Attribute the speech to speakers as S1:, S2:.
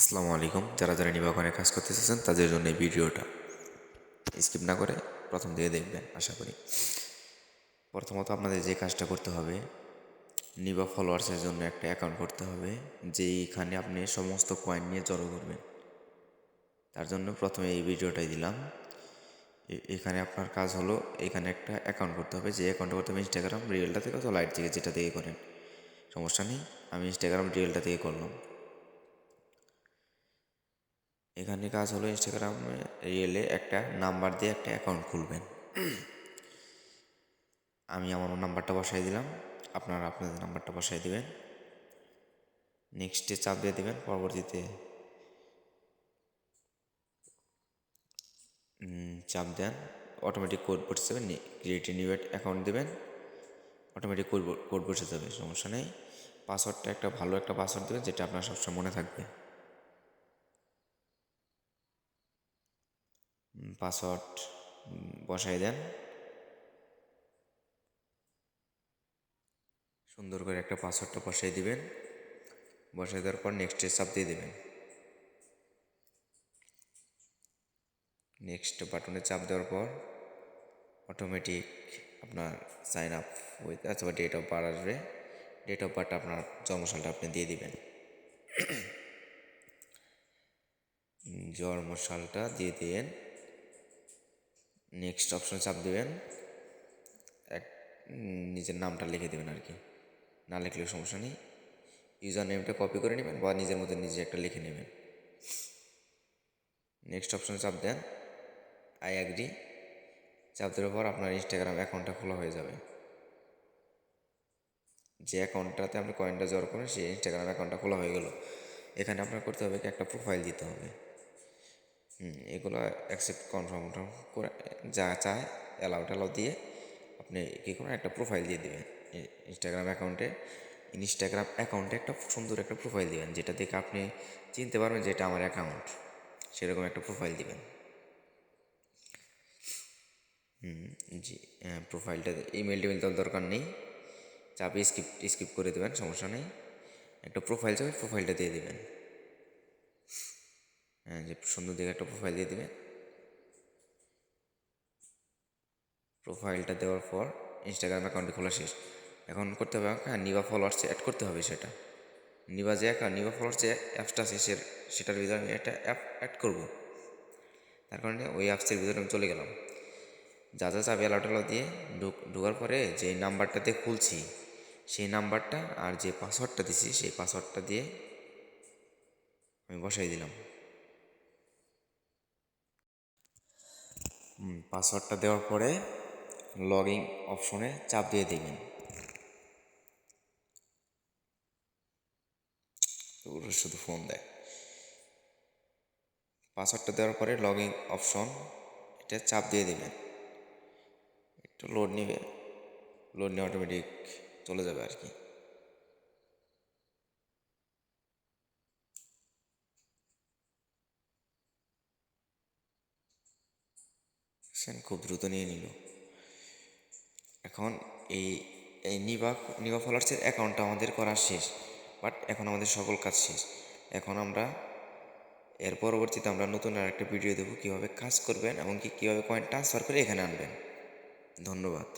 S1: আসসালামু আলাইকুম। যারা যারা নিবা ওখানে কাজ করতে চাচ্ছেন তাদের জন্য এই ভিডিওটা স্কিপ না করে প্রথম থেকে দেখবেন, আশা করি। প্রথমত আপনাদের যে কাজটা করতে হবে, নিবা ফলোয়ার্সের জন্য একটা অ্যাকাউন্ট করতে হবে, যেইখানে আপনি সমস্ত কয়েন নিয়ে জড়ো করবেন। তার জন্য প্রথমে এই ভিডিওটাই দিলাম। এখানে আপনার কাজ হলো, এখানে একটা অ্যাকাউন্ট করতে হবে, যে অ্যাকাউন্ট করতে হবে ইনস্টাগ্রাম রিয়েলটা থেকে অথবা লাইট থেকে যেটা থেকে করেন। সমস্যা নেই, আমি ইনস্টাগ্রাম রিয়েলটা থেকে করলাম। এখানে কাজ হলো ইনস্টাগ্রামে রিয়েলে একটা নাম্বার দিয়ে একটা অ্যাকাউন্ট খুলবেন। আমি আমার নাম্বারটা বসাই দিলাম। আপনারা আপনাদের নাম্বারটা বসাই দিবেন। নেক্সটে চাপ দিয়ে দেবেন, পরবর্তীতে চাপ দেন অটোমেটিক কোড বসে যাবে ক্রিয়েট নিউ অ্যাকাউন্ট দেবেন। অটোমেটিক কোড কোড বসে যাবে, সমস্যা নেই। পাসওয়ার্ডটা একটা ভালো একটা পাসওয়ার্ড দেবেন, যেটা আপনার সবসময় মনে থাকবে। পাসওয়ার্ড বসাই দেন। সুন্দর করে একটা পাসওয়ার্ডটা বসাই দিবেন। বসাই দেওয়ার পর নেক্সটে চাপ দিয়ে দেবেন। নেক্সট বাটনে চাপ দেওয়ার পর অটোমেটিক আপনার সাইন আপ উইথ অথবা ডেট অফ বার্থ আসবে। ডেট অফ বার্থটা আপনার জন্মসালটা আপনি দিয়ে দিবেন। জন্মসালটা দিয়ে দিন নেক্সট অপশনে চাপ দেবেন। এক, নিজের নামটা লিখে দেবেন আর কি। না লিখলেও সমস্যা নেই। ইউজার নেমটা কপি করে নেবেন বা নিজের মধ্যে নিজে একটা লিখে নেবেন। নেক্সট অপশনে চাপ দেন। আই অ্যাগ্রি চাপ দেওয়ার পর আপনার ইনস্টাগ্রাম অ্যাকাউন্টটা খোলা হয়ে যাবে। যে অ্যাকাউন্টটাতে আপনি কয়েনটা জড় করেন, সেই ইনস্টাগ্রাম অ্যাকাউন্টটা খোলা হয়ে গেল। এখানে আপনার করতে হবে কি? একটা প্রোফাইল দিতে হবে। এগুলো অ্যাকসেপ্ট কনফার্ম করে, যা চায় অ্যালাউ ট্যালাউ দিয়ে আপনি কী করুন একটা প্রোফাইল দিয়ে দেবেন। ইনস্টাগ্রাম অ্যাকাউন্টে ইনস্টাগ্রাম অ্যাকাউন্টে একটা সুন্দর একটা প্রোফাইল দিবেন, যেটা দেখে আপনি চিনতে পারবেন যে এটা আমার অ্যাকাউন্ট সেরকম একটা প্রোফাইল দিবেন। জি হ্যাঁ প্রোফাইলটা ইমেল টিমেল তো দরকার নেই। চাপে স্কিপ স্কিপ করে দেবেন, সমস্যা নেই। একটা প্রোফাইল চাপে প্রোফাইলটা দিয়ে দেবেন। যে সুন্দর দিকে একটা প্রোফাইল দিয়ে দেবে। প্রোফাইলটা দেওয়ার পর ইনস্টাগ্রাম অ্যাকাউন্টে খোলা শেষ। এখন করতে হবে হ্যাঁ নিবা ফলোয়ার্স অ্যাড করতে হবে সেটা। নিবা যে অ্যাকাউন্ট নিবা ফলোয়ার্স যে অ্যাপসটা আছে সেটার ভিতরে আমি একটা অ্যাপ অ্যাড করব। তার কারণে ওই অ্যাপসের ভিতরে আমি চলে গেলাম। যা যা চাবি অ্যালাউট দিয়ে ঢুক, ঢোকার পরে যে নাম্বারটাতে খুলছি, সেই নাম্বারটা আর যে পাসওয়ার্ডটা দিছি, সেই পাসওয়ার্ডটা দিয়ে আমি বসাই দিলাম। পাসওয়ার্ডটা দেওয়ার পরে লগ ইন অপশনে চাপ দিয়ে দেবেন শুধু ফোন দেয়। পাসওয়ার্ডটা দেওয়ার পরে লগ ইন অপশন এটা চাপ দিয়ে দেবেন। একটু লোড নেবে। লোড নিয়ে অটোমেটিক চলে যাবে আর কি। সেন খুব দ্রুত নিয়ে নিল। এখন এই এই নিবা নিবা ফলার্সের অ্যাকাউন্টটা আমাদের করা শেষ বাট এখন আমাদের সকল কাজ শেষ। এখন আমরা, এর পরবর্তীতে আমরা নতুন আর একটা ভিডিও দেবো, কীভাবে কাজ করবেন এমনকি কীভাবে কয়েন ট্রান্সফার করে এখানে আনবেন। ধন্যবাদ।